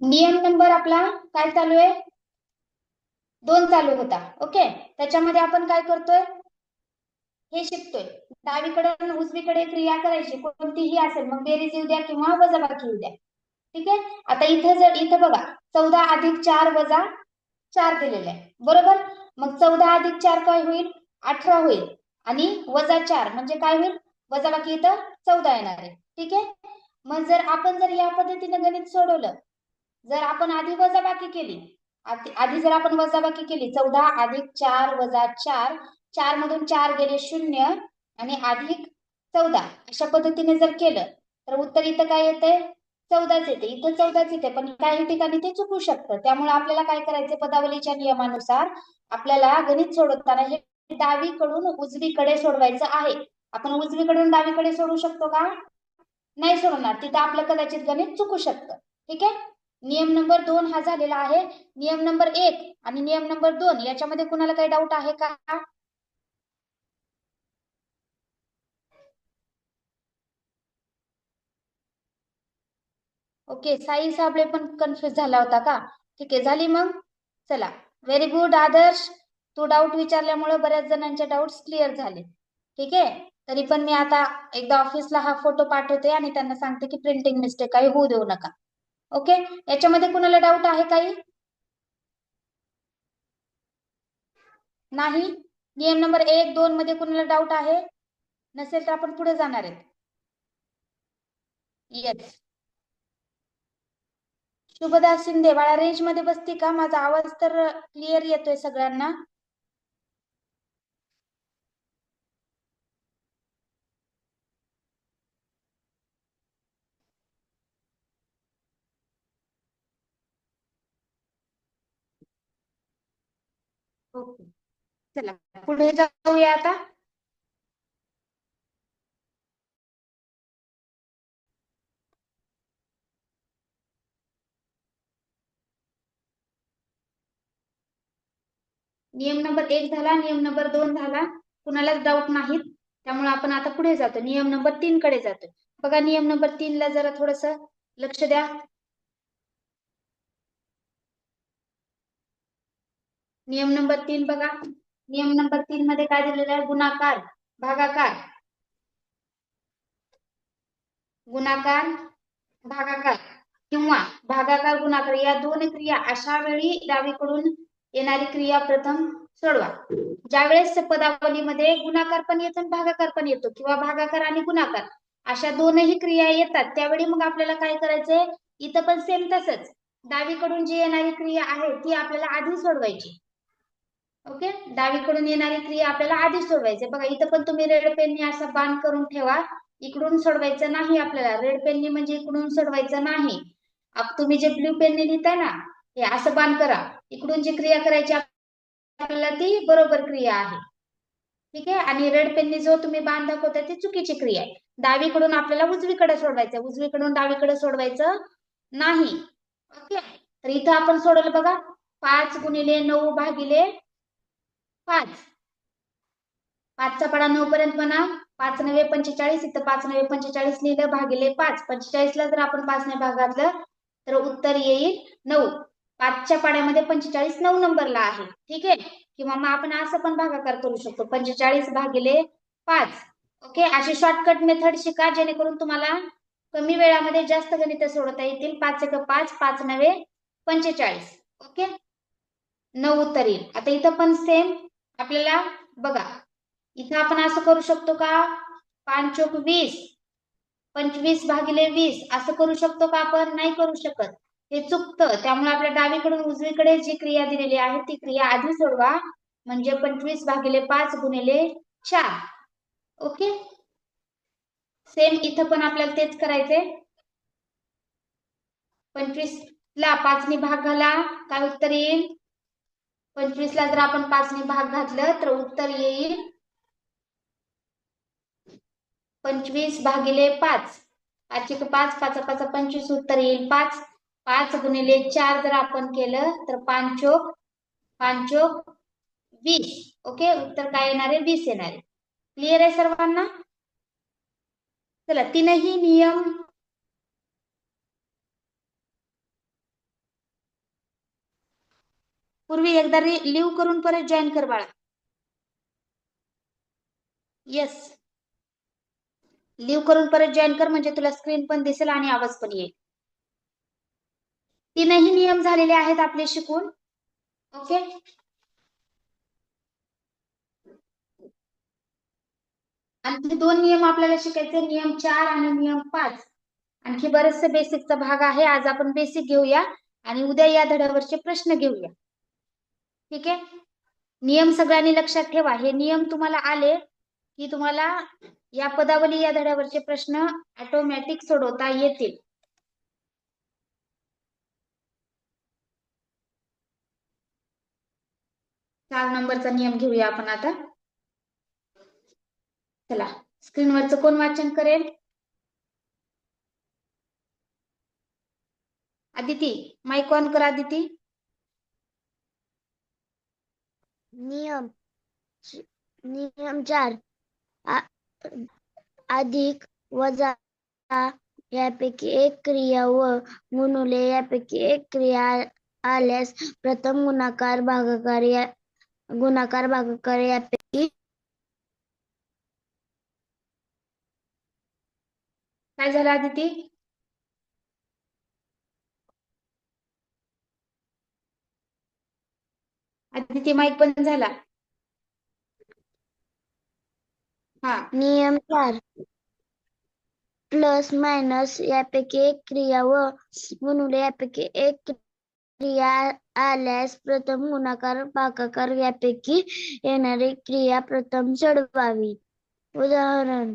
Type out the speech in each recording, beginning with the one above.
नियम नंबर आपला काय चालू आहे? दोन चालू होता. ओके? त्याच्यामध्ये आपण काय करतोय? हे शिकतोय. डावीकडे उजवीकडे क्रिया करायची कोणतीही असेल मग बेरीज येऊ द्या किंवा वजाबाकी येऊ द्या. ठीक आहे? आता इथं जर इथं बघा चौदा अधिक चार वजा चार दिलेले आहे. बरोबर? मग चौदा अधिक चार काय होईल? अठरा होईल. आणि वजा चार म्हणजे काय होईल? वजाबाकी इथं चौदा येणार आहे. ठीक आहे? मग जर आपण जर या पद्धतीने गणित सोडवलं जर आपण आधी वजाबाकी केली आधी जर आपण वजाबाकी केली चौदा अधिक चार वजा चार चार मधून चार गेले शून्य आणि अधिक चौदा. अशा पद्धतीने जर केलं तर उत्तर इथं काय येतंय? चौदाच येते. इथं चौदाच येते पण काही ठिकाणी ते चुकू शकतं. त्यामुळे आपल्याला काय करायचं? पदावलीच्या नियमानुसार आपल्याला गणित सोडवताना हे डावीकडून उजवीकडे सोडवायचं आहे. आपण उजवीकडून डावीकडे सोडू शकतो का? नाही सोडणार. तिथं आपलं कदाचित गणित चुकू शकतं. ठीक आहे? नियम नंबर दोन हा झालेला आहे. नियम नंबर एक आणि नियम नंबर दोन याच्यामध्ये कुणाला काही डाऊट आहे का? ओके साई साबळे पण कन्फ्युज झाला होता का? ठीक आहे झाली मग? चला. Very good Adarsh. तू डाऊट विचारल्यामुळे बऱ्याच जणांचे डाऊट क्लिअर झाले. ठीक आहे? तरी पण मी आता एकदा ऑफिसला हा फोटो पाठवते आणि त्यांना सांगते की प्रिंटिंग मिस्टेक काही होऊ देऊ नका. ओके? याच्यामध्ये कुणाला डाऊट आहे काही? नाही? नियम नंबर एक दोन मध्ये कुणाला डाऊट आहे? नसेल तर आपण पुढे जाणार आहेत. येस शुभदा शिंदे बाळा रेंजमध्ये बसते का? माझा आवाज तर क्लिअर येतोय सगळ्यांना. ओके. चला पुढे जाऊया आता. नियम नंबर एक झाला नियम नंबर दोन झाला. कुणालाच डाऊट नाहीत. त्यामुळे आपण आता पुढे जातो. नियम नंबर तीन कडे जातो. बघा नियम नंबर तीन ला जरा थोडस लक्ष द्या. नियम नंबर तीन बघा. नियम नंबर तीन मध्ये काय दिलेलं आहे? गुणाकार भागाकार. गुणाकार भागाकार किंवा भागाकार गुणाकार या दोन क्रिया अशा वेळी डावीकडून येणारी क्रिया प्रथम सोडवा. ज्या वेळेस पदावलीमध्ये गुणाकार पण येतो आणि भागाकार पण येतो किंवा भागाकार आणि गुणाकार अशा दोनही क्रिया येतात त्यावेळी मग आपल्याला काय करायचंय? इथं पण सेम तसंच. डावीकडून जी येणारी क्रिया आहे ती आपल्याला आधी सोडवायची. ओके डावीकडून येणारी क्रिया आपल्याला आधी सोडवायची बघा इथं पण तुम्ही रेड पेननी असा बाण करून ठेवा. इकडून सोडवायचं नाही आपल्याला. रेड पेननी म्हणजे इकडून सोडवायचं नाही. तुम्ही जे ब्ल्यू पेनने लिहिताय ना हे असं बाण करा. इकडून जी क्रिया करायची आपल्याला ती बरोबर क्रिया आहे. ठीक आहे? आणि रेड पेनने जो तुम्ही बाण दाखवताय ती चुकीची क्रिया आहे. डावीकडून आपल्याला उजवीकडे सोडवायचं उजवीकडून डावीकडे सोडवायचं नाही. ओके तर इथं आपण सोडवलं बघा. पाच गुणिले नऊ भागिले पाच. पाचचा पडा नऊ पर्यंत म्हणा पाच नव्हे पंचेचाळीस इथं पाच नव्हे पंचेचाळीस लिहिलं भागिले पाच. पंचेचाळीसला जर आपण पाच ने भाग घातलं तर उत्तर येईल नऊ. पाचच्या पाड्यामध्ये पंचेचाळीस नऊ नंबरला आहे. ठीक आहे? किंवा मग आपण असं पण भागाकार करू शकतो. पंचेचाळीस भागिले पाच. ओके? अशी शॉर्टकट मेथड शिका जेणेकरून तुम्हाला कमी वेळामध्ये जास्त गणित सोडवता येतील. पाच एक पाच पाच नव्हे पंचेचाळीस. ओके? नऊ उत्तर येईल. आता इथं पण सेम आपल्याला बघा इथं आपण असं करू शकतो का? पाच चोक वीस पंचवीस भागिले वीस असं करू शकतो का आपण? नाही करू शकत. हे चुकतं. त्यामुळे आपल्या डावीकडून उजवीकडे जी क्रिया दिलेली आहे ती क्रिया आधी सोडवा. म्हणजे पंचवीस भागिले पाच गुणिले चार. ओके? सेम इथं पण आपल्याला तेच करायचंय. पंचवीस ला पाचनी भाग घाला. काय उत्तर येईल? पंचवीस ला जर आपण पाचने भाग घातलं तर उत्तर येईल पंचवीस भागिले पाच. पाच पाच पाच पाच पंचवीस उत्तर येईल पाच. पाच गुणिले चार जर आपण केलं तर पाचोक पाचोक वीस. ओके? उत्तर काय येणार आहे? वीस येणार आहे. क्लिअर आहे सर्वांना? चला तीनही नियम पूर्वी एकदा लिव्ह करून परत जॉईन कर बाळा. येस लिव्ह करून परत जॉईन कर म्हणजे तुला स्क्रीन पण दिसेल आणि आवाज पण येईल. तीनही नियम झालेले आहेत आपले शिकून. ओके आणखी दोन नियम आपल्याला शिकायचे नियम चार आणि नियम पाच. आणखी बरेचसे बेसिकचा भाग आहे. आज आपण बेसिक घेऊया आणि उद्या या धड्यावरचे प्रश्न घेऊया. ठीक आहे? नियम सगळ्यांनी लक्षात ठेवा. हे नियम तुम्हाला आले की तुम्हाला या पदावली या धड्यावरचे प्रश्न ऑटोमॅटिक सोडवता येतील. चार नंबरचा नियम घेऊया आपण आता. चला स्क्रीनवरच कोण वाचन करेल? आदिती माईक ऑन कर आदिती. नियम नियम चार अधिक वजा यापैकी एक क्रिया व गुणुले यापैकी एक क्रिया आल्यास प्रथम गुणाकार भागाकार या गुणाकार भागाकार यापैकी काय झालं आदिती? आदिती माईक बंद झाला. हा. नियम चार प्लस मायनस यापैकी एक क्रिया व गुणुले यापैकी एक क्रिया आल्यास प्रथम गुणाकार भागाकार यापैकी येणारी क्रिया प्रथम सोडवावी उदाहरण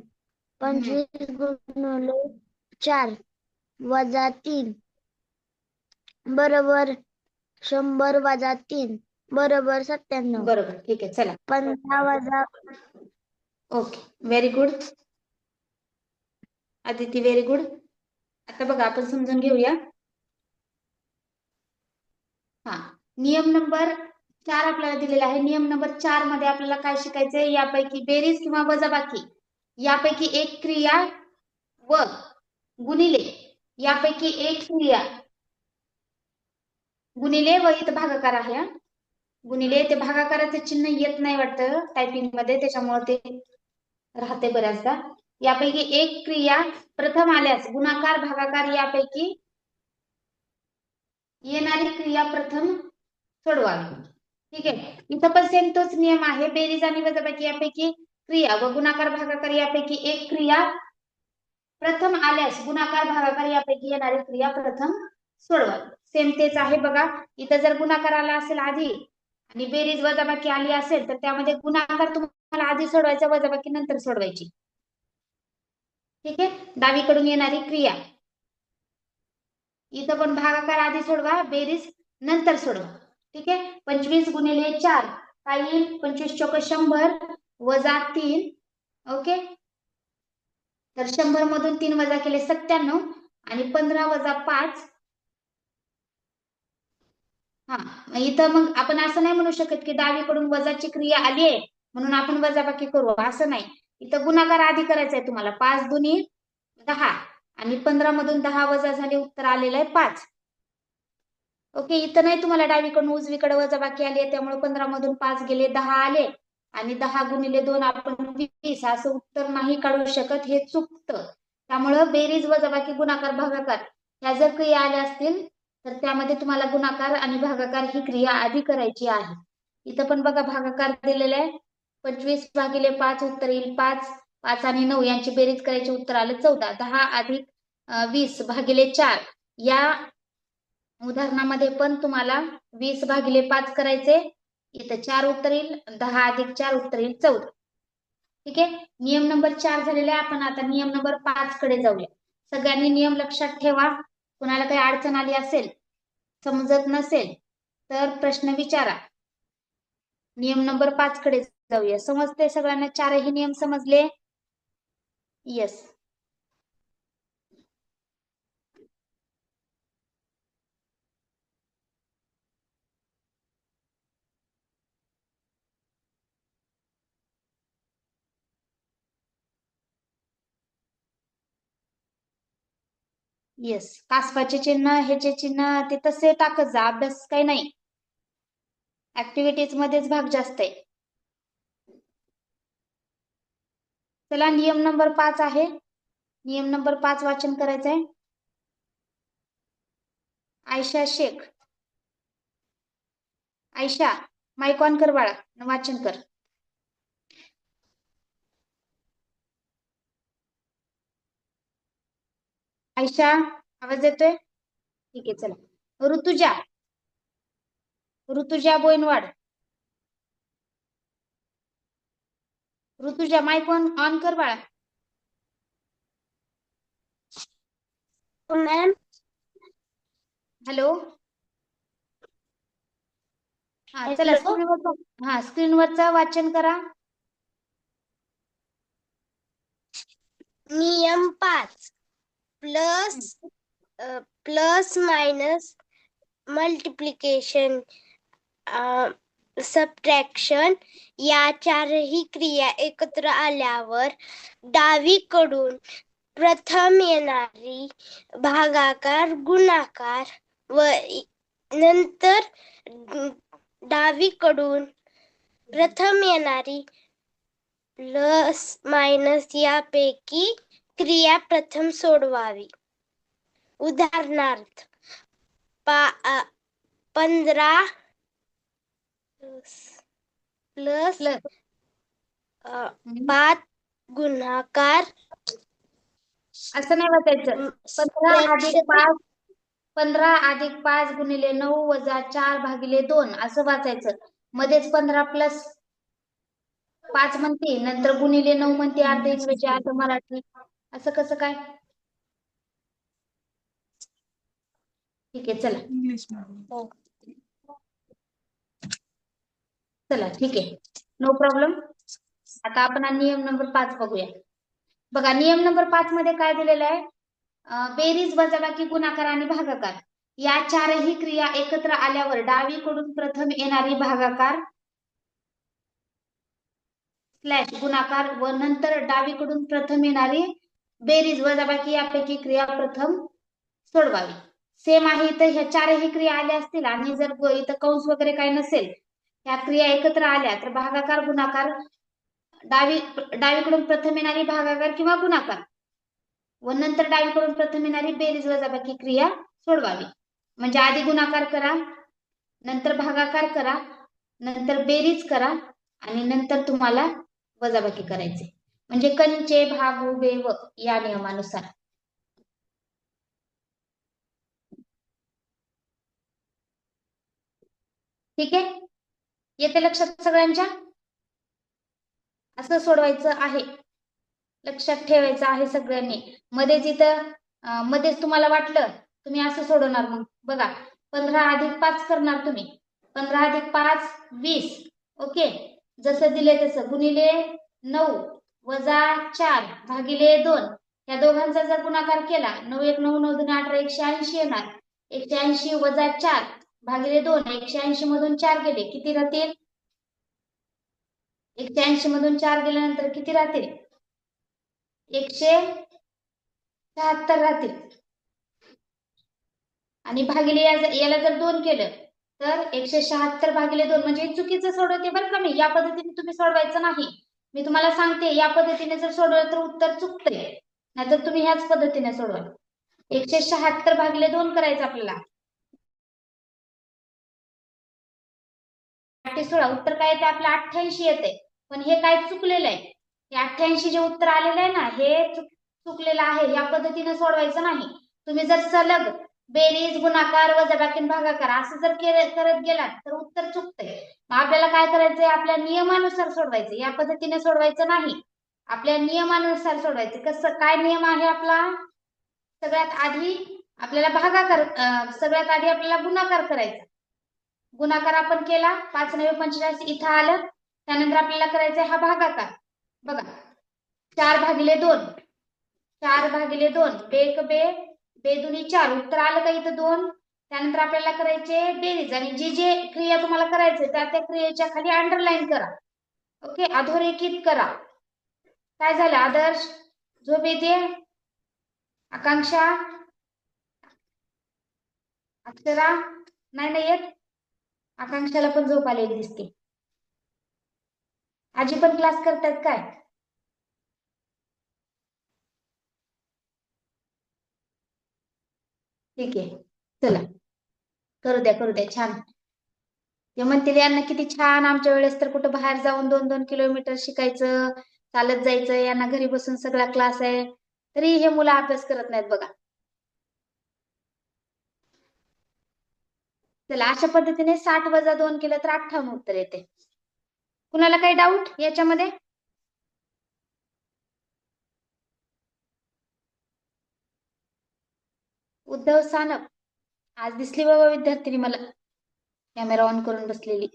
पंचवीस गुणुले चार वजा तीन. बरोबर शंभर वजा तीन. बरोबर सत्त्याण्णव. बरोबर ठीक आहे चला. पंधरा वजा okay very good Aditi very good आता बघा आपण समजून घेऊया. हा नियम नंबर चार आपल्याला दिलेला आहे. नियम नंबर चारमध्ये आपल्याला काय शिकायचंय? यापैकी बेरीज किंवा वजाबाकी. यापैकी एक क्रिया व गुणिले. यापैकी एक क्रिया गुणिले व इथं भागाकार आहे हा. गुणिले ते भागाकाराचे चिन्ह येत नाही वाटतं टायपिंगमध्ये त्याच्यामुळे ते राहते बऱ्याचदा. यापैकी एक क्रिया प्रथम आल्यास गुणाकार भागाकार यापैकी येणारी क्रिया प्रथम सोडवावी. ठीक आहे? इथं पण सेम तोच नियम आहे. बेरीज आणि वजाबाकी यापैकी क्रिया व गुणाकार भागाकार यापैकी एक क्रिया प्रथम आल्यास गुणाकार भागाकार यापैकी येणारी क्रिया प्रथम सोडवावी. सेम तेच आहे बघा. इथं जर गुणाकार आला असेल आधी आणि बेरीज वजाबाकी आली असेल तर त्यामध्ये गुणाकार तुम्हाला आधी सोडवायचा वजाबाकी नंतर सोडवायची. ठीक आहे? डावीकडून येणारी क्रिया. इथं पण भागाकार आधी सोडवा बेरीज नंतर सोडवा. ठीक आहे? पंचवीस गुणिले चार काय येईल? पंचवीस चौक शंभर वजा तीन. ओके? तर शंभर मधून तीन वजा केले सत्त्याण्णव आणि पंधरा वजा पाच हा इथं मग आपण असं नाही म्हणू शकत की डावीकडून वजाची क्रिया आली आहे म्हणून आपण वजाबाकी करू असं नाही. इथं गुणाकार आधी करायचा आहे तुम्हाला. पाच दुनी दहा आणि पंधरा मधून दहा वजा झाले उत्तर आलेलं आहे पाच. ओके इथं नाही तुम्हाला डावीकडून उजवीकडे वजाबाकी आली आहे त्यामुळे पंधरा मधून पाच गेले दहा आले आणि दहा गुणिले दोन आपण वीस. असं उत्तर नाही काढू शकत हे चुकतं. त्यामुळं बेरीज वजाबाकी गुणाकार भागाकार ह्या जर क्रिया आल्या असतील तर त्यामध्ये तुम्हाला गुणाकार आणि भागाकार ही क्रिया आधी करायची आहे. इथं पण बघा भागाकार दिलेला आहे. पंचवीस भागिले पाच उत्तर येईल. पाच पाच आणि नऊ यांची बेरीज करायची उत्तर आलं चौदा. दहा अधिक वीस भागिले चार. या उदाहरणामध्ये पण तुम्हाला वीस भागिले पाच करायचे. इथं चार उत्तर येईल. दहा अधिक चार उत्तर येईल चौदा. ठीक आहे? नियम नंबर चार झालेला आहे. आपण आता नियम नंबर पाच कडे जाऊया. सगळ्यांनी नियम लक्षात ठेवा. कुणाला काही अडचण आली असेल समजत नसेल तर प्रश्न विचारा. नियम नंबर पाच कडे जाऊया. समजते सगळ्यांना? चारही नियम समजले? येस येस कासवाचे चिन्ह ह्याचे चिन्ह ते तसे टाकत जा. अभ्यास काही नाही. ऍक्टिव्हिटीज मध्येच भाग जास्त आहे. चला नियम नंबर पाच आहे. नियम नंबर पाच वाचन करायचं आहे. आयशा शेख. आयशा माईक ऑन कर बाळा. वाचन कर. आयशा आवाज येतोय? ठीक आहे चला. Rutuja. Rutuja Boinwad. Rutuja mike on on कर बाळा. मॅम हॅलो हा चला. स्क्रीनवर हा स्क्रीनवरचं वाचन करा. नियम पाच. Plus plus minus multiplication subtraction या चारही क्रिया एकत्र आल्यावर डावीकडून प्रथम येणारी भागाकार गुणाकार व नंतर डावीकडून प्रथम येणारी प्लस मायनस यापैकी क्रिया प्रथम सोडवावी. उदाहरणार्थ पंधरा प्लस पाच गुणाकार. असं नाही वाचायचं पंधरा अधिक पाच पंधरा अधिक पाच गुणिले नऊ वजा चार भागिले दोन असं वाचायचं. मध्येच पंधरा प्लस पाच म्हणते नंतर गुणिले नऊ म्हणते अर्ध अर्ध मराठी. असं कसं काय? ठीक आहे चला. इंग्लिश मॅडम चला ठीक आहे. नो प्रॉब्लेम आता आपण हा नियम नंबर पाच बघूया. बघा नियम नंबर पाच मध्ये काय दिलेलं आहे? बेरीज वजाबाकी गुणाकार आणि भागाकार. या चारही क्रिया एकत्र आल्यावर डावीकडून प्रथम येणारी भागाकार स्लॅश गुणाकार व नंतर डावीकडून प्रथम येणारी बेरीज वजाबाकी यापैकी क्रिया प्रथम सोडवावी. सेम आहे इथं ह्या चारही क्रिया आल्या असतील आणि जर इथं कंस वगैरे काही नसेल ह्या क्रिया एकत्र आल्या तर भागाकार गुणाकार डावी डावीकडून प्रथम येणारी भागाकार किंवा गुणाकार. व नंतर डावीकडून प्रथम येणारी बेरीज वजाबाकी क्रिया सोडवावी. म्हणजे आधी गुणाकार करा नंतर भागाकार करा नंतर बेरीज करा आणि नंतर तुम्हाला वजाबाकी करायचे म्हणजे कंचे भागू बेव या नियमानुसार. ठीक आहे? येते लक्षात सगळ्यांच्या? असं सोडवायचं आहे. लक्षात ठेवायचं आहे सगळ्यांनी. मध्येच इथं मध्येच तुम्हाला वाटलं तुम्ही असं सोडवणार मग. बघा पंधरा अधिक पाच करणार तुम्ही. पंधरा अधिक पाच वीस. ओके? जसं दिले तसं. गुणिले नऊ. वजा चार भागिले दोन. या दोघांचा जर गुणाकार केला नऊ एक नऊ नऊ दोन अठरा एकशे ऐंशी येणार. एकशे ऐंशी वजा चार भागिले दोन एकशे ऐंशी मधून चार गेले किती राहतील? एकशे ऐंशी मधून चार गेल्यानंतर किती राहतील? एकशे शहात्तर राहतील. आणि भागिले याला जर दोन केलं तर एकशे शहात्तर भागिले दोन म्हणजे चुकीचं सोडवते बरं का मी. या पद्धतीने तुम्ही सोडवायचं नाही. मी तुम्हाला सांगते या पद्धतीने जर सोडवलं तर उत्तर चुकते नाहीतर तुम्ही ह्याच पद्धतीने सोडवाल एकशे शहात्तर भागले दोन करायचं आपल्याला. सोळा उत्तर काय येते आपलं अठ्ठ्याऐंशी येते पण हे काय चुकलेलं आहे? हे अठ्ठ्याऐंशी जे उत्तर आलेलं आहे ना हे चुकलेलं आहे. या पद्धतीने सोडवायचं नाही. तुम्ही जर सलग बेरीज गुणाकार वजाबाकीन भागाकार असं जर करत गेलात तर उत्तर चुकतंय. मग आपल्याला काय करायचंय? आपल्या नियमानुसार सोडवायचं या पद्धतीने सोडवायचं नाही. आपल्या नियमानुसार सोडवायचं. कसं काय नियम आहे आपला? सगळ्यात आधी आपल्याला भागाकार सगळ्यात आधी आपल्याला गुणाकार करायचा. गुणाकार आपण केला पाच नव्हे पंचेचाळीस इथं आलं त्यानंतर आपल्याला करायचा हा भागाकार. बघा चार भागिले दोन. चार भागिले दोन बेक बे बेदुने चार. उत्तर आलं का इथं दोन? त्यानंतर आपल्याला करायचे बेरीज. आणि जी जे क्रिया तुम्हाला करायचे त्या त्या क्रियेच्या खाली अंडरलाईन करा. ओके अधोरेखित करा. काय झालं? आदर्श? झोप येते? आकांक्षा? अक्षरा? नाही नाही येत. आकांक्षाला पण झोप आलेली दिसते. आजी पण क्लास करतात काय? ठीक आहे. चला. करू द्या करू द्या. छान. ते म्हणतील यांना किती छान आमच्या वेळेस तर कुठं बाहेर जाऊन दोन दोन किलोमीटर शिकायचं चालत जायचं यांना घरी बसून सगळा क्लास आहे. तरी हे मुलं अभ्यास करत नाहीत बघा. चला अशा पद्धतीने साठ वजा दोन केलं तर अठ्ठावन्न उत्तर येते. कुणाला काही डाऊट याच्यामध्ये? उद्धव सानप. आज दिसली बाबा विद्यार्थिनी मला. कॅमेरा ऑन करून बसलेली.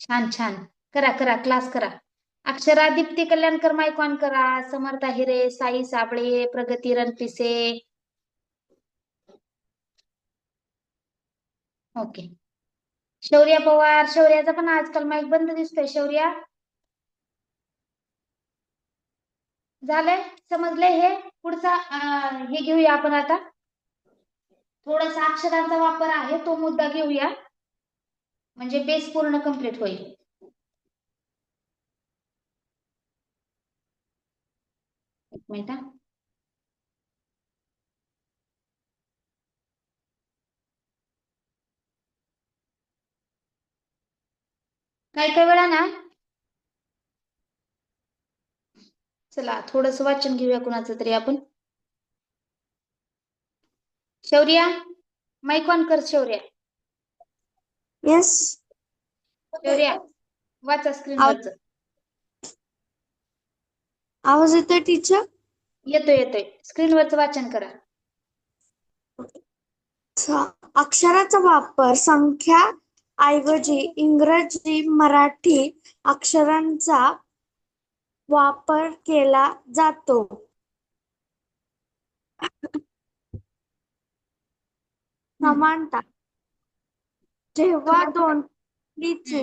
छान छान. करा करा क्लास करा. अक्षरा दीप्ती कल्याणकर माईक ऑन करा. समर्थ हिरे साई साबळे प्रगती रणपिसे. ओके शौर्या पवार. शौर्याचा पण आजकाल माईक बंद दिसतोय. शौर्या? झालंय? समजलंय हे? पुढचा हे घेऊया आपण आता. थोडासा अक्षरांचा वापर आहे तो मुद्दा घेऊया. म्हणजे बेस पूर्ण कंप्लीट होईल. एक मिनिट काही काही वेळा ना चला थोडस वाचन घेऊया कुणाचं तरी आपण. शौर्या? माईक ऑन कर शौर्या. येस शौर्या वाचा स्क्रीनवरच आवाज येतोय टीचर येतोय येतोय. स्क्रीनवरच वाचन करा. अक्षराचा वापर संख्या ऐवजी इंग्रजी मराठी अक्षरांचा वापर केला जातो. समानता. जेव्हा दोन ची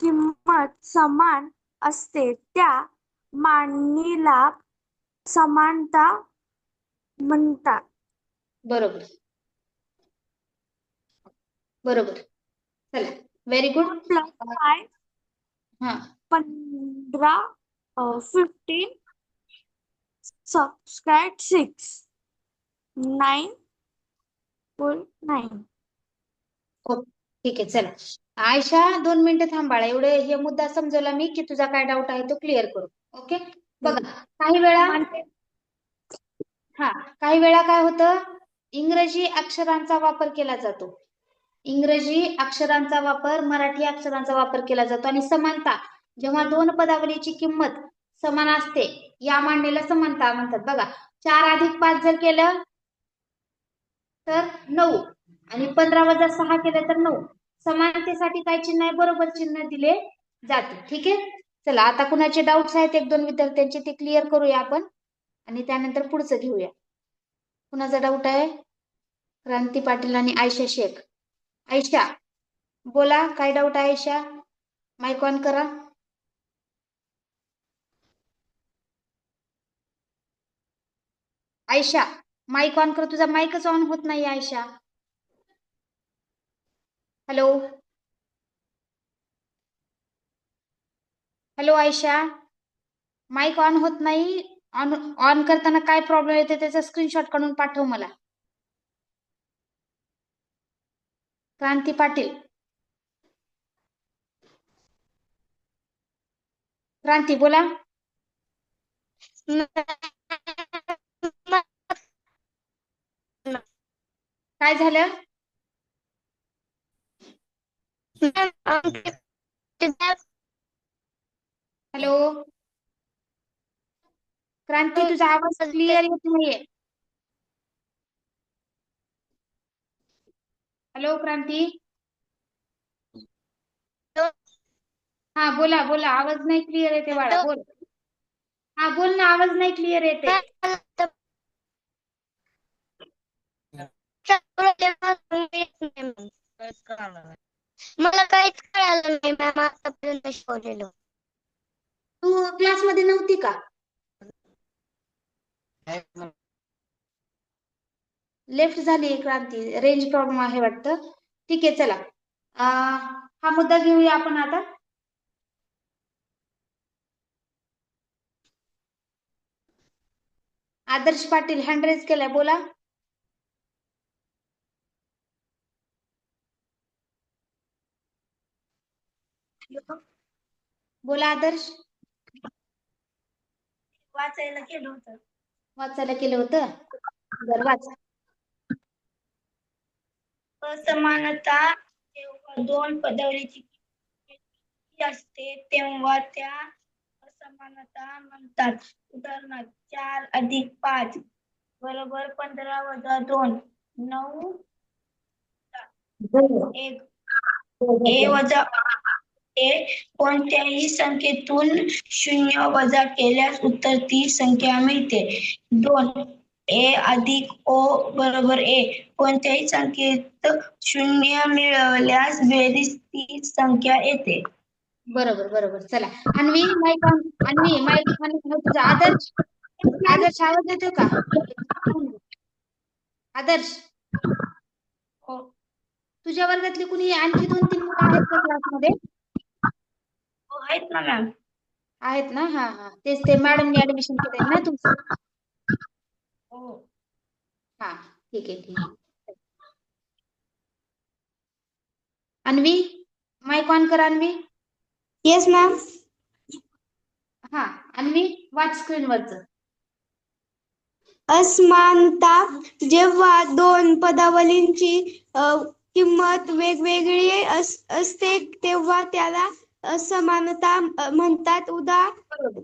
किंमत समान असते त्या मांडणीला समानता म्हणतात. बरोबर. बरोबर. चला व्हेरी गुड प्लस फाय हा. पंधरा fifteen subscribe six nine point nine ठीक आहे चला. आयशा दोन मिनिटं थांबाळा. एवढे हे मुद्दा समजवला मी की तुझा काय डाऊट आहे तो क्लिअर करू. ओके बघा काही वेळा हा काही वेळा काय होतं? इंग्रजी अक्षरांचा वापर केला जातो. इंग्रजी अक्षरांचा वापर मराठी अक्षरांचा वापर केला जातो. आणि समानता जेव्हा दोन पदावलीची किंमत समान असते या मांडणीला समानता म्हणतात. बघा चार अधिक पाच जर केलं तर नऊ. आणि पंधरा वजा सहा केलं तर नऊ. समानतेसाठी काय चिन्ह आहे? बरोबर चिन्ह दिले जाते. ठीक आहे? चला आता कुणाचे डाऊट्स आहेत? एक दोन विद्यार्थ्यांचे ते क्लिअर करूया आपण. आणि त्यानंतर पुढचं घेऊया. कुणाचा डाऊट आहे? क्रांती पाटील आणि आयशा शेख. आयशा बोला काय डाऊट आहे आयशा? माईक ऑन करा. आयशा माईक ऑन कर. तुझा माईकच ऑन होत नाही Ayesha. Hello hello Ayesha? Mike on होत नाही. ऑन ऑन करताना काय प्रॉब्लेम येते त्याचा स्क्रीनशॉट काढून पाठव मला. क्रांती पाटील. क्रांती बोला. काय झालं? हॅलो? क्रांती तुझा आवाज क्लिअर येत नाहीये. हॅलो क्रांती? हा बोला बोला. आवाज नाही क्लिअर येते बाळा. बोल. हा बोल ना. आवाज नाही क्लिअर येते. मला काहीच कळालं नाही मॅम. आतापर्यंत शिकवलेलं. तू क्लासमध्ये नव्हती का? लेफ्ट झाली क्रांती. रेंज प्रॉब्लेम आहे वाटतं. ठीक आहे चला. हा मुद्दा घेऊया आपण आता. आदर्श पाटील हँड रेज केलाय. बोला. बोला आदर्श. वाचायला केलं होतं. वाचायला केलं होतं? बरं वाच. असमानता जेव्हा दोन पदावलीची असते तेव्हा त्या असमानता म्हणतात. उदाहरणार्थ चार अधिक पाच बरोबर पंधरा वजा दोन नऊ. एक. ए वजा कोणत्याही संख्येतून शून्य वजा केल्यास उत्तर ती संख्या मिळते. दोन ए अधिक ओ बरोबर ए. कोणत्याही संख्येत शून्य मिळवल्यास बेरीज ती संख्या येते. बरोबर बरोबर. चला. अन्वी माईक अन्वी माईक तुझा आदर्श? आदर्श आवाज येतो का? आदर्श? हो. तुझ्या वर्गातली कुणी आणखी दोन तीन मुलं आहेत का क्लासमध्ये आहेत ना मॅम आहेत ना? हा हा. तेच ते मॅडमने ऍडमिशन केलंय ना तुमचं? हो. हा ठीक आहे ठीक आहे. अन्वी माईक ऑन कर अन्वी. येस मॅम हा अन्वी वाच स्क्रीनवरच असमानता जेव्हा दोन पदावलींची अ, किंमत वेगवेगळी अस, असते तेव्हा त्याला असमानता म्हणतात उदा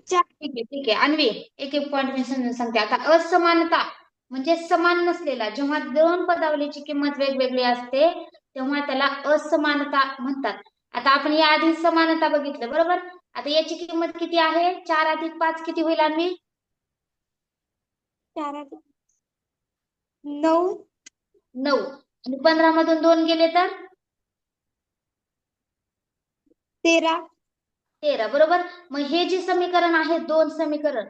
चा- ठीक आहे ठीक आहे. अन्वी एक एक पॉईंट मी समजून सांगते. आता असमानता म्हणजे समान नसलेला. जेव्हा दोन पदावलीची किंमत वेगवेगळी असते तेव्हा त्याला असमानता म्हणतात. आता आपण या आधी समानता बघितलं बरोबर? आता याची किंमत किती आहे? चार अधिक पाच किती होईल अन्वी? चार अधिक नऊ. नऊ. आणि पंधरा मधून दोन गेले तर? तेरा. तेरा बरोबर? मग हे जे समीकरण आहे दोन समीकरण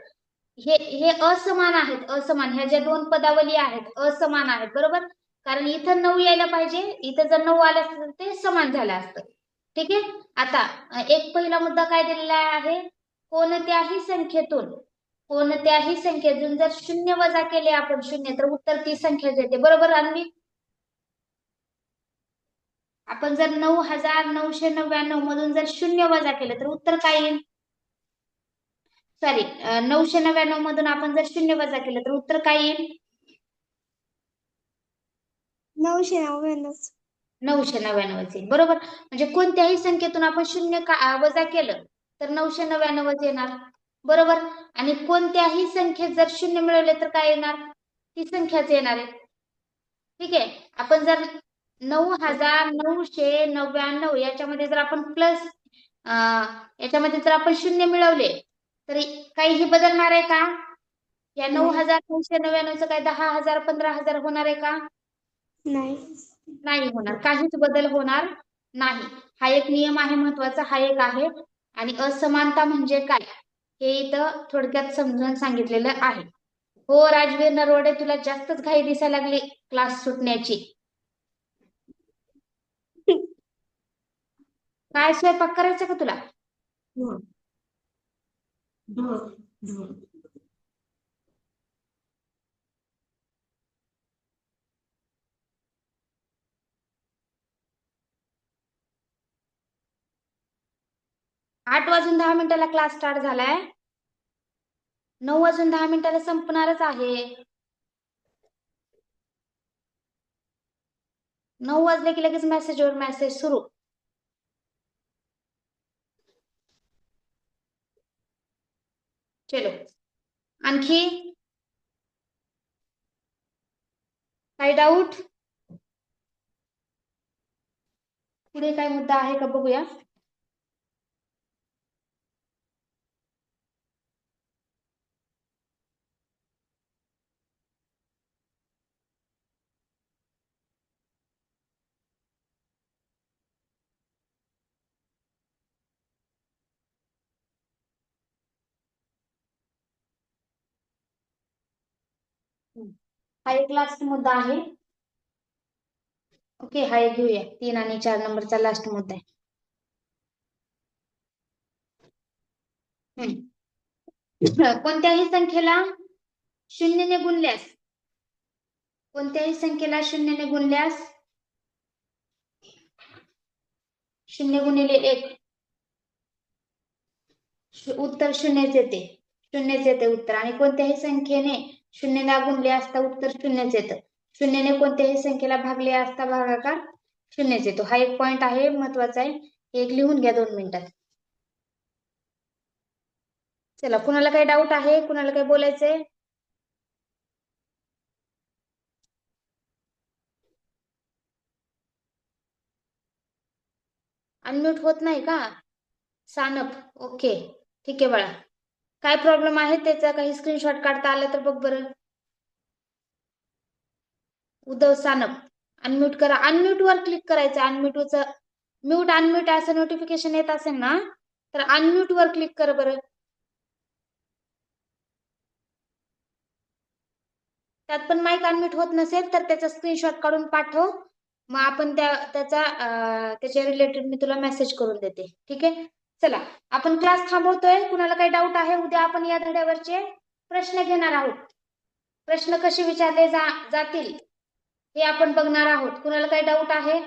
हे हे असमान आहेत असमान. ह्या ज्या दोन पदावली आहेत असमान आहेत बरोबर? कारण इथं नऊ यायला पाहिजे इथं जर नऊ आलं असतं तर ते समान झालं असतं. ठीक आहे? आता एक पहिला मुद्दा काय दिलेला आहे? कोणत्याही संख्येतून कोणत्याही संख्येतून जर शून्य वजा केले आपण शून्य तर उत्तर ती संख्या येते बरोबर आणि आपण जर नऊ हजार नऊशे नव्याण्णव मधून जर शून्य वजा केलं तर उत्तर काय येईल? सॉरी नऊशे नव्याण्णव मधून आपण जर शून्य वजा केलं तर उत्तर काय येईल? नऊशे नव्याण्णव नऊशे नव्याण्णवच येईल बरोबर? म्हणजे कोणत्याही संख्येतून आपण शून्य वजा केलं तर नऊशे नव्याण्णवच येणार बरोबर? आणि कोणत्याही संख्येत जर शून्य मिळवले तर काय येणार? ती संख्याच येणार आहे. ठीक आहे? आपण जर नऊ हजार नऊशे नव्याण्णव याच्यामध्ये जर आपण प्लस याच्यामध्ये जर आपण शून्य मिळवले तर काहीही बदलणार आहे का? या नऊ. हजार नऊशे नव्याण्णवचं काय दहा हजार पंधरा हजार होणार आहे का? नाही. नाही होणार. काहीच बदल होणार नाही. हा एक नियम आहे महत्त्वाचा हा एक आहे. आणि असमानता म्हणजे काय? हे इथं थोडक्यात समजून सांगितलेलं आहे. हो राजवीर नरवडे तुला जास्तच घाई दिसायला लागली क्लास सुटण्याची. काय स्वयंपाक करायचा का तुला? आठ वाजून दहा मिनिटाला क्लास स्टार्ट झालाय. नऊ वाजून दहा मिनिटाला संपणारच आहे. नऊ वाजले की लगेच मेसेजवर मेसेज सुरू. चलो. आणखी? काही डाऊट पुढे काय मुद्दा आहे का बघूया. हा एक लास्ट मुद्दा आहे. ओके हा एक घेऊया. तीन आणि चार नंबरचा लास्ट मुद्दा आहे. हम्म. कोणत्याही संख्येला शून्यने गुणल्यास कोणत्याही संख्येला शून्यने गुणल्यास शून्य गुणिले एक. उत्तर शून्यच येते. शून्यच येते उत्तर. आणि कोणत्याही संख्येने शून्यला गुणले असता उत्तर शून्यच येतं. शून्यने कोणत्याही संख्येला भागले असता भागाकार शून्यच येतो. हा एक पॉइंट आहे महत्त्वाचा आहे. हे एक लिहून घ्या दोन मिनिटात. चला कुणाला काही डाऊट आहे? कुणाला काही बोलायचंय? अनम्यूट होत नाही का? सानप ओके ठीक आहे बाळा. काय प्रॉब्लेम आहे त्याचा? काही स्क्रीनशॉट काढता आला तर बघ बरं. उद्धव सानप अनम्यूट करा. अनम्यूट वर क्लिक करायचं. अनम्यूट म्यूट अनम्यूट असं नोटिफिकेशन येत असेल ना तर अनम्यूट वर क्लिक कर बरं. त्यात पण माईक अनम्यूट होत नसेल तर त्याचा स्क्रीनशॉट काढून पाठव. मग आपण त्या त्याचा त्याच्या रिलेटेड मी तुला मेसेज करून देते. ठीक आहे? चला आपण क्लास थांबवतोय. कुणाला काही डाऊट आहे उद्या आपण या धड्यावरचे प्रश्न घेणार आहोत. प्रश्न कसे विचारले जा जातील हे आपण बघणार आहोत. कुणाला काही डाऊट आहे?